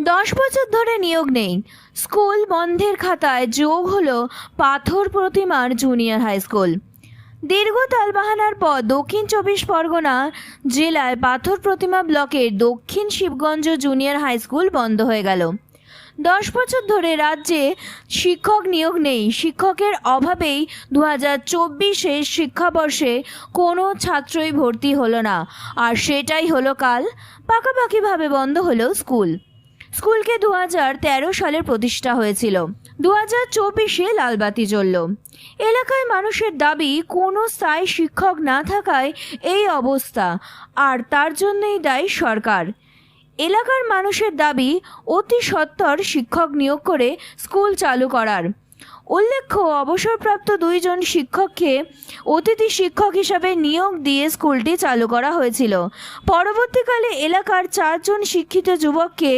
দশ বছর ধরে নিয়োগ নেই। স্কুল বন্ধের খাতায় যোগ হলো পাথর প্রতিমার জুনিয়র হাই স্কুল। দীর্ঘ তালবাহানার পর দক্ষিণ চব্বিশ পরগনা জেলায় পাথর প্রতিমা ব্লকের দক্ষিণ শিবগঞ্জ জুনিয়র হাই স্কুল বন্ধ হয়ে গেল। দশ বছর ধরে রাজ্যে শিক্ষক নিয়োগ নেই। শিক্ষকের অভাবেই দু হাজার চব্বিশে শিক্ষাবর্ষে কোনো ছাত্রই ভর্তি হলো না। আর সেটাই হলো কাল। পাকাপাকিভাবে বন্ধ হলো স্কুল। স্কুলকে দু হাজার তেরো সালে প্রতিষ্ঠা হয়েছিল। দু হাজার চব্বিশে লালবাতি জ্বলল। এলাকায় মানুষের দাবি, কোনো স্থায়ী শিক্ষক না থাকায় এই অবস্থা, আর তার জন্যই দায়ী সরকার। এলাকার মানুষের দাবি, অতি সত্বর শিক্ষক নিয়োগ করে স্কুল চালু করার। উল্লেখ্য, অবসরপ্রাপ্ত দুইজন শিক্ষককে অতিথি শিক্ষক হিসাবে নিয়োগ দিয়ে স্কুলটি চালু করা হয়েছিল। পরবর্তীকালে এলাকার চারজন শিক্ষিত যুবককে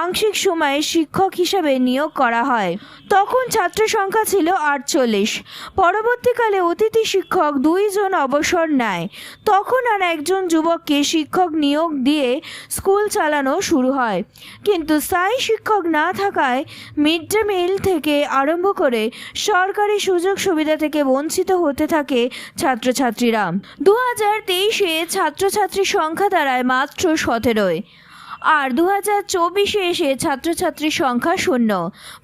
আংশিক সময়ে শিক্ষক হিসাবে নিয়োগ করা হয়। তখন ছাত্র সংখ্যা ছিল আটচল্লিশ। পরবর্তীকালে অতিথি শিক্ষক দুইজন অবসর নেয়। তখন আর একজন যুবককে শিক্ষক নিয়োগ দিয়ে স্কুল চালানো শুরু হয়। কিন্তু স্থায়ী শিক্ষক না থাকায় মিড ডে মিল থেকে আরম্ভ করে সরকারি সুযোগ সুবিধা থেকে বঞ্চিত হতে থাকে ছাত্রছাত্রীরা। দু হাজার তেইশে ছাত্রছাত্রীর সংখ্যা দাঁড়ায় মাত্র সতেরোয়। আর দু হাজার চব্বিশে এসে ছাত্রছাত্রীর সংখ্যা শূন্য।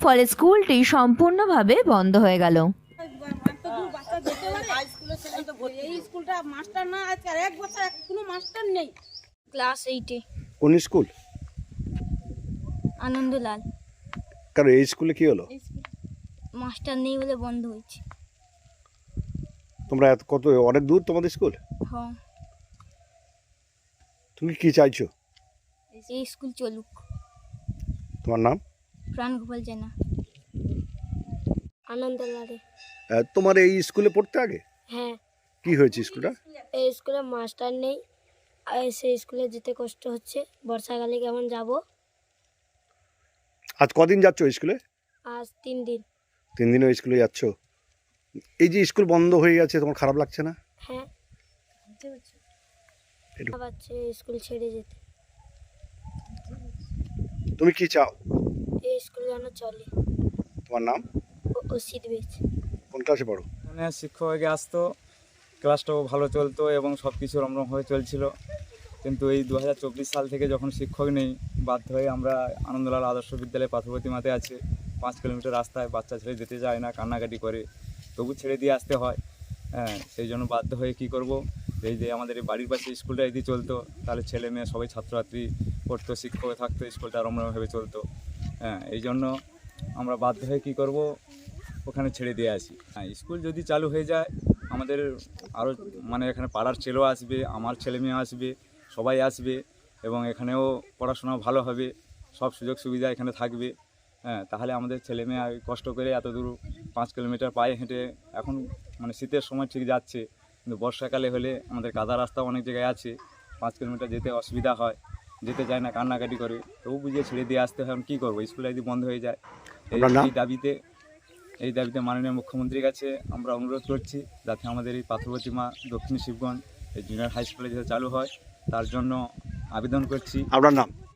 ফলে স্কুলটি সম্পূর্ণভাবে বন্ধ হয়ে গেল। এত দূর বাচ্চা যেতে পারে এই স্কুলটা মাস্টার না আজকে আর এক বছর কোনো মাস্টার নেই। ক্লাস এইটে। কোন স্কুল? আনন্দলাল। কারণ এই স্কুলে কি হলো? মাস্টার নেই বলে বন্ধ হয়েছে। তোমরা এত কত অনেক দূর তোমাদের স্কুল? হ্যাঁ। তুমি কি চাইছো? এই স্কুল চলুক। তোমার নাম? প্রাণ গোপাল জানা। আনন্দলালে। আহ, তোমার এই স্কুলে পড়তে আগে? হ্যাঁ। কি হয়েছে স্কুলটা? এই স্কুলে মাস্টার নেই। আর সেই স্কুলে যেতে কষ্ট হচ্ছে। বর্ষাকালে কেমন যাব? আজ কদিন যাচ্ছ স্কুলে? আজ তিন দিন। তিন দিনও স্কুলে যাচ্ছ? এই যে স্কুল বন্ধ হয়ে গেছে তোমার খারাপ লাগছে না? হ্যাঁ। স্কুল ছেড়ে যেতে। তুমি কি চাও? এই স্কুল যেন চলে। তোমার নাম? অসিত বেচ কোন ক্লাসে পড়ো? মানে শিক্ষক আগে আসতো ক্লাসটাও ভালো চলতো এবং সব কিছু রমরম হয়ে চলছিল। কিন্তু এই দু হাজার চব্বিশ সাল থেকে যখন শিক্ষক নেই বাধ্য হয়ে আমরা আনন্দলাল আদর্শ বিদ্যালয় পাথরবতী মাতে আছে। পাঁচ কিলোমিটার রাস্তায় বাচ্চা ছেড়ে যেতে যায় না, কান্নাকাটি করে, তবু ছেড়ে দিয়ে আসতে হয়। হ্যাঁ সেই জন্য বাধ্য হয়ে কি করব? এই যে আমাদের বাড়ির পাশে স্কুলটা যদি চলতো, তাহলে ছেলে মেয়ে সবাই ছাত্রছাত্রী, পড়তো, শিক্ষক থাকতো, স্কুলটা রমরমভাবে চলতো। হ্যাঁ এই জন্য আমরা বাধ্য হয়ে কি করব? ওখানে ছেড়ে দিয়ে আসি। হ্যাঁ স্কুল যদি চালু হয়ে যায়, আমাদের আরও মানে এখানে পাড়ার ছেলেও আসবে, আমার ছেলে মেয়ে আসবে, সবাই আসবে এবং এখানেও পড়াশোনা ভালো হবে, সব সুযোগ সুবিধা এখানে থাকবে। হ্যাঁ তাহলে আমাদের ছেলে মেয়ে কষ্ট করে এত দূর পাঁচ কিলোমিটার পায়ে হেঁটে এখন মানে শীতের সময় ঠিক যাচ্ছে কিন্তু বর্ষাকালে হলে আমাদের কাদা রাস্তা অনেক জায়গায় আছে পাঁচ কিলোমিটার যেতে অসুবিধা হয় যেতে চায় না কান্নাকাটি করে। তবু বুঝিয়ে ছেড়ে দিয়ে আসতে হয় এখন কী করব? স্কুল যদি বন্ধ হয়ে যায়। এই এই দাবিতে এই দাবিতে মাননীয় মুখ্যমন্ত্রীর কাছে আমরা অনুরোধ করছি যাতে আমাদের এই পাথরবতী মা দক্ষিণ শিবগঞ্জ এই জুনিয়র হাই স্কুলে যাতে চালু হয় তার জন্য আবেদন করছি। আপনার নাম?